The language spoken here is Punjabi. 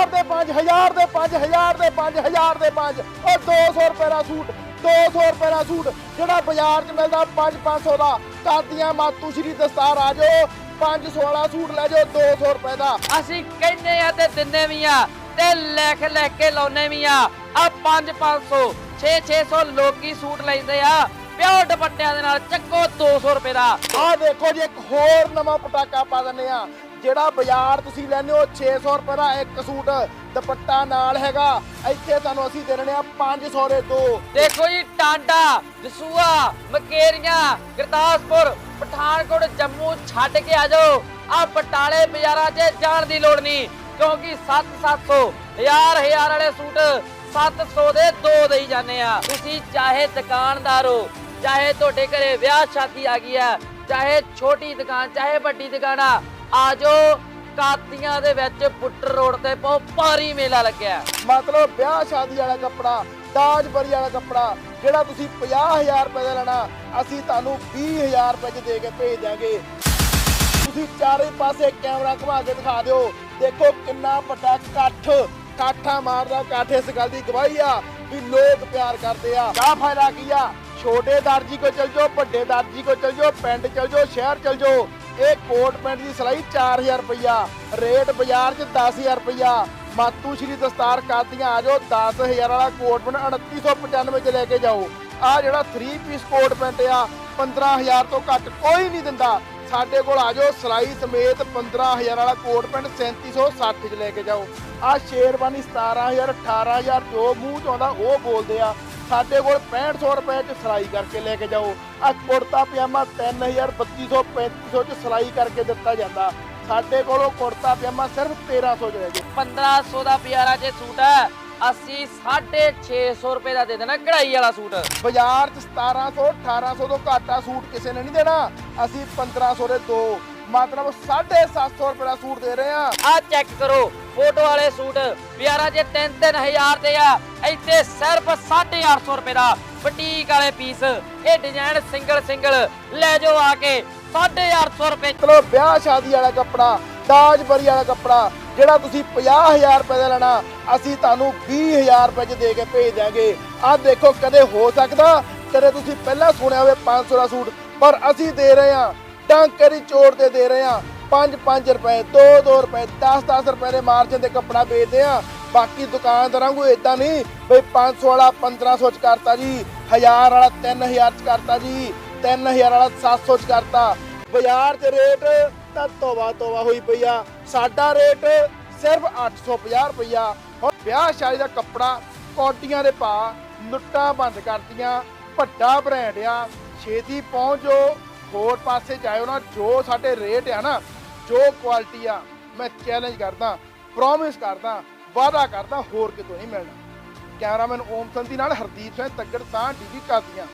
1000 ਦੇ 5 1000 ਦੇ 5 1000 ਦੇ 5 1000 ਦੇ 5 ਉਹ 200 ਰੁਪਏ ਦਾ ਸੂਟ 200 ਰੁਪਏ ਦਾ ਸੂਟ ਜਿਹੜਾ ਬਾਜ਼ਾਰ 'ਚ ਮਿਲਦਾ 5 500 ਦਾ। ਕਾਦੀਆਂ ਮਾਤੂ ਸ਼੍ਰੀ ਦਸਤਾਰ ਆ ਜਾਓ 500 ਵਾਲਾ ਸੂਟ ਲੈ ਜਾਓ 200 ਰੁਪਏ ਦਾ। ਅਸੀਂ ਕਹਿੰਦੇ ਆ ਤੇ ਦਿੰਨੇ ਵੀ ਆ ਤੇ ਲਿਖ ਲਿਖ ਕੇ ਲਾਉਨੇ ਵੀ ਆ। ਆ 5 500 6 600 ਲੋਕੀ ਸੂਟ ਲੈਂਦੇ ਆ। ਪਿਓ ਦੁਪੱਟਿਆਂ ਦੇ ਨਾਲ ਚੱਕੋ 200 ਰੁਪਏ ਦਾ। ਆਹ ਦੇਖੋ ਜੀ ਇੱਕ ਹੋਰ ਨਵਾਂ ਪਟਾਕਾ ਪਾ ਦਿੰਨੇ ਆ। ਜਿਹੜਾ ਬਾਜ਼ਾਰ ਤੁਸੀਂ ਲੈਂਦੇ ਹੋ 600 ਰੁਪਏ ਦਾ ਇੱਕ ਸੂਟ, ਦੁਪੱਟਾ ਨਾਲ ਹੈਗਾ। ਇੱਥੇ ਤੁਹਾਨੂੰ ਅਸੀਂ ਦੇ ਆ 500 ਦੇ ਦੋ। ਦੇਖੋ ਜੀ, ਟਾਂਡਾ ਦਸੂਆ ਮਕੇਰੀਆਂ, ਗੁਰਦਾਸਪੁਰ, ਪਠਾਨਕੋਟ, ਜੰਮੂ ਛੱਡ ਕੇ ਆ ਜਾਓ। ਆ ਬਟਾਲੇ ਬਾਜ਼ਾਰਾਂ 'ਚ ਜਾਣ ਦੀ ਲੋੜ ਨਹੀਂ, ਕਿਉਂਕਿ 7-700 ਹਜ਼ਾਰ ਹਜ਼ਾਰ ਵਾਲੇ ਸੂਟ 700 ਦੇ ਦੋ ਦੇਈ ਜਾਂਦੇ ਆ। ਤੁਸੀਂ ਚਾਹੇ ਦੁਕਾਨਦਾਰ ਹੋ, ਚਾਹੇ ਤੁਹਾਡੇ ਘਰੇ ਵਿਆਹ ਸ਼ਾਦੀ ਆ ਗਈ ਆ, ਚਾਹੇ ਛੋਟੀ ਦੁਕਾਨ, ਚਾਹੇ ਵੱਡੀ ਦੁਕਾਨ ਆ ਆ ਜਾਓ ਕਾਤੀਆਂ ਦੇ ਵਿੱਚ ਬੁੱਟਰ ਰੋਡ ਤੇ ਬਹੁਤ ਭਾਰੀ ਮੇਲਾ ਲੱਗਿਆ। ਮਤਲਬ ਵਿਆਹ ਸ਼ਾਦੀ ਵਾਲਾ ਕੱਪੜਾ, ਦਾਜ ਬਰੀ ਵਾਲਾ ਕੱਪੜਾ, ਜਿਹੜਾ ਤੁਸੀਂ 50000 ਰੁਪਏ ਦਾ ਲੈਣਾ, ਅਸੀਂ ਤੁਹਾਨੂੰ 20000 ਰੁਪਏ 'ਚ ਦੇ ਕੇ ਭੇਜ ਦਿਆਂਗੇ। ਤੁਸੀਂ ਚਾਰੇ ਪਾਸੇ ਕੈਮਰਾ ਘੁਮਾ ਕੇ ਦਿਖਾ ਦਿਓ। ਦੇਖੋ ਕਿੰਨਾ ਵੱਡਾ ਇਕੱਠ ਕਾਠਾ ਮਾਰਦਾ ਇਕੱਠ ਇਸ ਗੱਲ ਦੀ ਗਵਾਹੀ ਆ ਵੀ ਲੋਕ ਪਿਆਰ ਕਰਦੇ ਆ। ਕਾ ਫਾਇਦਾ ਕੀ ਆ? ਛੋਟੇ ਦਰਜੀ ਕੋ ਚਲ ਜਾਓ, ਵੱਡੇ ਦਰਜੀ ਕੋ ਚਲ ਜਾਓ, ਪਿੰਡ ਚਲ ਜਾਓ, ਸ਼ਹਿਰ ਚਲ ਜਾਓ। ਇਹ ਕੋਟ ਪੈਂਟ ਦੀ ਸਿਲਾਈ 4000 ਰੁਪਇਆ ਰੇਟ ਬਾਜ਼ਾਰ 'ਚ 10000 ਰੁਪਇਆ ਮਾਤੂ ਸ਼੍ਰੀ ਦਸਤਾਰ ਕਾਦੀਆਂ, ਆ ਜਾਓ 10000 ਵਾਲਾ ਕੋਟ ਪੈਂਟ 2995 ਚ ਲੈ ਕੇ ਜਾਓ। ਆ ਜਿਹੜਾ 3 ਪੀਸ ਕੋਟ ਪੈਂਟ ਆ 15000 ਤੋਂ ਘੱਟ ਕੋਈ ਨਹੀਂ ਦਿੰਦਾ। ਸਾਡੇ ਕੋਲ ਆ ਜਾਓ, ਸਿਲਾਈ ਸਮੇਤ 15000 ਵਾਲਾ ਕੋਟ ਪੈਂਟ 3760 ਚ ਲੈ ਕੇ ਜਾਓ। ਆ ਸ਼ੇਰਵਾਨੀ 17000 18000 ਜੋ ਮੂੰਹ ਚ ਆਉਂਦਾ, ਉਹ ਬੋਲਦੇ ਆ। ਸਾਡੇ ਕੋਲ 6500 ਰੁਪਏ ਚ ਸਿਲਾਈ ਕਰਕੇ ਲੈ ਕੇ ਜਾਓ। ਆ ਕੁੜਤਾ ਪਜਾਮਾ 3000 3200 3500 ਚ ਸਿਲਾਈ ਕਰਕੇ ਦਿੱਤਾ ਜਾਂਦਾ। ਸਾਡੇ ਕੋਲੋਂ ਕੁੜਤਾ ਪਜਾਮਾ ਸਿਰਫ 1300 ਚ ਲੈ ਜਾਓ 1500 ਦਾ ਪਿਆਰਾ ਜੇ ਸੂਟ ਹੈ ਅਸੀਂ 650 ਰੁਪਏ ਦਾ ਦੇ ਦੇਣਾ ਕਢਾਈ ਵਾਲਾ ਸੂਟ। ਬਾਜ਼ਾਰ 'ਚ 1700 1800 ਤੋਂ ਘੱਟ ਆ ਸੂਟ ਕਿਸੇ ਨੇ ਨਹੀਂ ਦੇਣਾ। ਅਸੀਂ 1500 ਦੇ ਦੋ। ਮਤਲਬ 750 ਰੁਪਏ ਦਾ ਸੂਟ ਦੇ ਰਹੇ ਆ। ਆ ਚੈੱਕ ਕਰੋ ਫੋਟੋ ਵਾਲੇ ਸੂਟ ਪਿਆਰਾ ਜੇ 3-3000 ਦੇ ਆ। ਇੱਥੇ ਸਿਰਫ 850 ਰੁਪਏ ਦਾ ਬੁਟੀਕ ਵਾਲੇ ਪੀਸ ਇਹ ਡਿਜ਼ਾਈਨ ਸਿੰਗਲ ਸਿੰਗਲ ਲੈ ਜਾਓ ਆ ਕੇ 850 ਰੁਪਏ ਮਤਲਬ ਵਿਆਹ ਸ਼ਾਦੀ ਵਾਲਾ ਕੱਪੜਾ ਦਾਜ ਬਰੀ ਵਾਲਾ ਕੱਪੜਾ ਜਿਹੜਾ ਤੁਸੀਂ 50000 ਰੁਪਏ ਦਾ ਲੈਣਾ ਅਸੀਂ ਤੁਹਾਨੂੰ 20000 ਰੁਪਏ 'ਚ ਦੇ ਕੇ ਭੇਜ ਦਿਆਂਗੇ। ਆਹ ਦੇਖੋ ਕਦੇ ਹੋ ਸਕਦਾ ਕਦੇ ਤੁਸੀਂ ਪਹਿਲਾਂ ਸੁਣਿਆ ਹੋਵੇ 500 ਦਾ ਸੂਟ ਪਰ ਅਸੀਂ ਦੇ ਰਹੇ ਹਾਂ। ਟਾਂਕਰੀ ਚੋਰ ਤੇ ਦੇ ਰਹੇ ਆ 5-5 ਰੁਪਏ 2-2 ਰੁਪਏ 10-10 ਰੁਪਏ ਦੇ ਮਾਰਜਨ ਤੇ ਕੱਪੜਾ ਵੇਚਦੇ ਆ ਬਾਕੀ ਦੁਕਾਨਦਾਰਾਂ ਨੂੰ ਇਦਾਂ ਨਹੀਂ। ਬਈ 500 ਵਾਲਾ 1500 ਚ ਕਰਤਾ ਜੀ 1000 ਵਾਲਾ 3000 ਚ ਕਰਤਾ ਜੀ 3000 ਵਾਲਾ 700 ਚ ਕਰਤਾ। ਬਾਜ਼ਾਰ 'ਚ ਰੇਟ ਤਾਂ ਤੋਬਾ ਤੋਬਾ ਹੋਈ ਪਈ ਆ। ਸਾਡਾ ਰੇਟ ਸਿਰਫ 850 ਰੁਪਈਆ। ਹੁਣ ਵਿਆਹ ਸ਼ਾਦੀ ਦਾ ਕੱਪੜਾ ਕੋਟੀਆਂ ਦੇ ਪਾ ਲੁੱਟਾਂ ਬੰਦ ਕਰਤੀਆਂ। ਵੱਡਾ ਬ੍ਰਾਂਡ ਆ। ਛੇਤੀ ਪਹੁੰਚੋ। ਹੋਰ ਪਾਸੇ ਜਾਇਓ ਨਾ, ਜੋ ਸਾਡੇ ਰੇਟ ਆ ਨਾ, ਜੋ ਕੁਆਲਿਟੀ ਆ, ਮੈਂ ਚੈਲੰਜ ਕਰਦਾ ਪ੍ਰੋਮਿਸ ਕਰਦਾ, ਵਾਅਦਾ ਕਰਦਾ, ਹੋਰ ਕਿਤੋਂ ਨਹੀਂ ਮਿਲਣਾ। ਕੈਮਰਾਮੈਨ ਓਮ ਸੰਧੀ ਨਾਲ ਹਰਦੀਪ ਸਿੰਘ ਤੱਗੜ ਸਾਹ ਡੀਵੀ ਕਾਦੀਆਂ